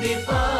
Before.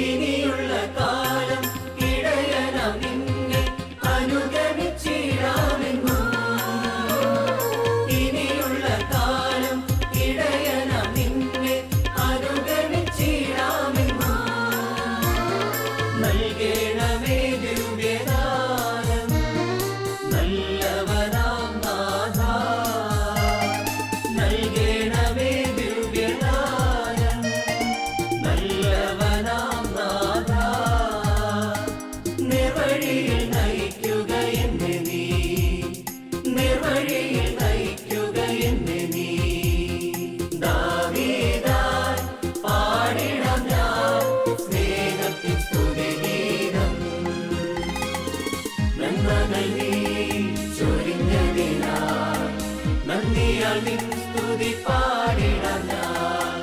ഇനിയുള്ള കാലം ഇടയണം നിന്നെ ഇനിയുള്ള കാലം നിന്നെ നൽകേണമേ ദിവ്യദാനം നല്ലവനാം നന്മനീ ചൊരിഞ്ഞതിനാൽ നന്ദിയാൽ പാടിടാം ഞാൻ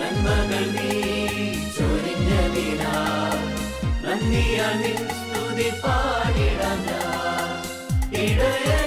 നന്മകൾ നീ ചൊരിഞ്ഞതിനാൽ പാടിടാം ഞാൻ ഇടയ